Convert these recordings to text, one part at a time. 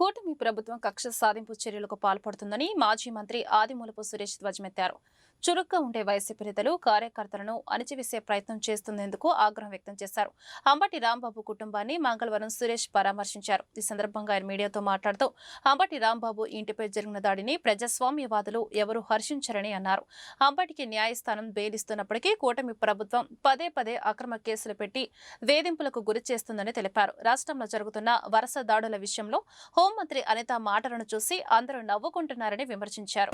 కూటమి ప్రభుత్వం కక్ష సాధింపు చర్యలకు పాల్పడుతుందని మాజీ మంత్రి ఆదిమూలపు సురేష్ ధ్వజమెత్తారు. చురుగ్గా ఉండే వైసీపీ నేతలు కార్యకర్తలను అణిచివేసే ప్రయత్నం చేస్తున్నందుకు ఆగ్రహం వ్యక్తం చేశారు. అంబటి రాంబాబు కుటుంబాన్ని మంగళవారం సురేష్ పరామర్శించారు. ఈ సందర్భంగా ఆయన మీడియాతో మాట్లాడుతూ అంబటి రాంబాబు ఇంటిపై జరిగిన దాడిని ప్రజాస్వామ్యవాదులు ఎవరూ హర్షించరని అన్నారు. అంబటికి న్యాయస్థానం బెయిలిస్తున్నప్పటికీ కూటమి ప్రభుత్వం పదే పదే అక్రమ కేసులు పెట్టి వేధింపులకు గురి చేస్తుందని తెలిపారు. రాష్ట్రంలో జరుగుతున్న వరుస దాడుల విషయంలో హోంమంత్రి అనిత మాటలను చూసి అందరూ నవ్వుకుంటున్నారని విమర్శించారు.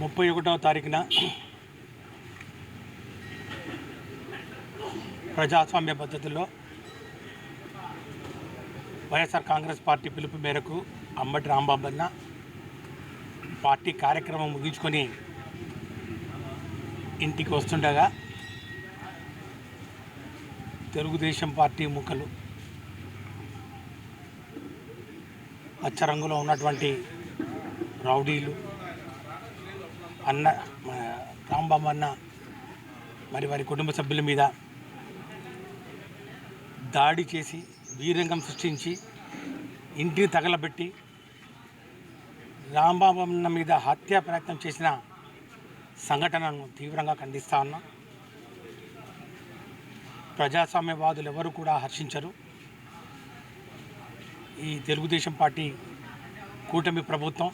ముప్పై ఒకటవ తారీఖున ప్రజాస్వామ్య పద్ధతిలో వైఎస్ఆర్ కాంగ్రెస్ పార్టీ పిలుపు మేరకు అంబటి రాంబాబన్న పార్టీ కార్యక్రమం ముగించుకొని ఇంటికి వస్తుండగా తెలుగుదేశం పార్టీ ముఖలు పచ్చరంగులో ఉన్నటువంటి రౌడీలు అన్న మన రాంబాబు అన్న మరి వారి కుటుంబ సభ్యుల మీద దాడి చేసి వీరంగం సృష్టించి ఇంటిని తగలబెట్టి రాంబాబు అన్న మీద హత్యా ప్రయత్నం చేసిన సంఘటనను తీవ్రంగా ఖండిస్తా ఉన్నా. ప్రజాస్వామ్యవాదులు ఎవరు కూడా హర్షించరు. ఈ తెలుగుదేశం పార్టీ కూటమి ప్రభుత్వం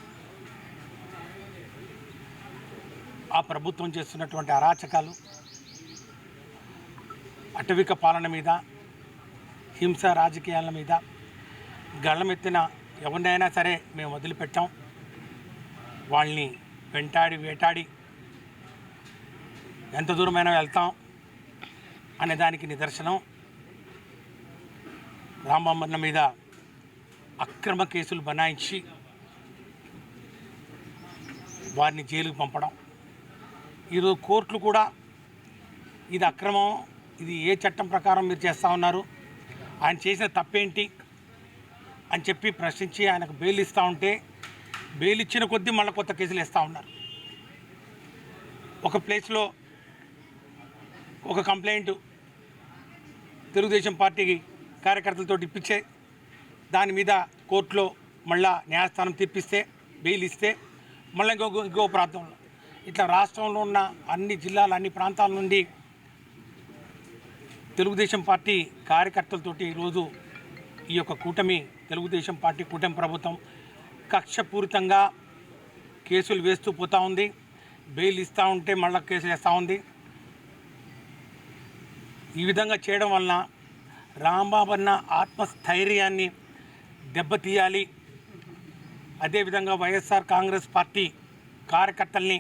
ఆ ప్రభుత్వం చేస్తున్నటువంటి అరాచకాలు అటవిక పాలన మీద హింస రాజకీయాల మీద గళ్ళమెత్తిన ఎవరినైనా సరే మేము వదిలిపెట్టాం. వాళ్ళని వెంటాడి వేటాడి ఎంత దూరమైనా వెళ్తాం అనే దానికి నిదర్శనం. రామబొమ్మన్న మీద అక్రమ కేసులు బనాయించి వారిని జైలుకు పంపడం. ఈరోజు కోర్టులు కూడా ఇది అక్రమం ఇది ఏ చట్టం ప్రకారం మీరు చేస్తూ ఉన్నారు ఆయన చేసిన తప్పేంటి అని చెప్పి ప్రశ్నించి ఆయనకు బెయిల్ ఇస్తూ ఉంటే బెయిల్ ఇచ్చిన కొద్దీ మళ్ళీ కొత్త కేసులు వేస్తూ ఉన్నారు. ఒక ప్లేస్లో ఒక కంప్లైంట్ తెలుగుదేశం పార్టీకి కార్యకర్తలతో ఇప్పించే దాని మీద కోర్టులో మళ్ళా న్యాయస్థానం తీర్పిస్తే బెయిల్ ఇస్తే మళ్ళీ ఇంకో ఇంకో ప్రాంతంలో. ఇట్లా రాష్ట్రంలో ఉన్న అన్ని జిల్లాల అన్ని ప్రాంతాల నుండి తెలుగుదేశం పార్టీ కార్యకర్తలతోటి ఈరోజు ఈ యొక్క కూటమి తెలుగుదేశం పార్టీ కూటమి ప్రభుత్వం కక్షపూరితంగా కేసులు వేస్తూ పోతూ ఉంది. బెయిల్ ఇస్తూ ఉంటే మళ్ళీ కేసులు వేస్తూ ఉంది. ఈ విధంగా చేయడం వలన రాంబాబన్న ఆత్మస్థైర్యాన్ని దెబ్బతీయాలి. అదేవిధంగా వైఎస్ఆర్ కాంగ్రెస్ పార్టీ కార్యకర్తల్ని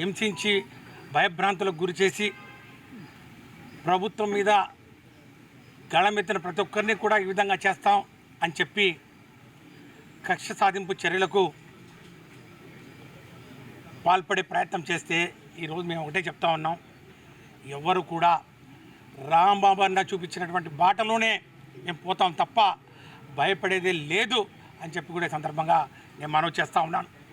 హింసించి భయభ్రాంతులకు గురి చేసి ప్రభుత్వం మీద గళమెత్తిన ప్రతి ఒక్కరిని కూడా ఈ విధంగా చేస్తాం అని చెప్పి కక్ష సాధింపు చర్యలకు పాల్పడే ప్రయత్నం చేస్తే ఈరోజు మేము ఒకటే చెప్తా ఉన్నాం. ఎవరు కూడా రాంబాబు అన్న చూపించినటువంటి బాటలోనే మేము పోతాం తప్ప భయపడేదే లేదు అని చెప్పి కూడా సందర్భంగా నేను మనవి చేస్తూ ఉన్నాను.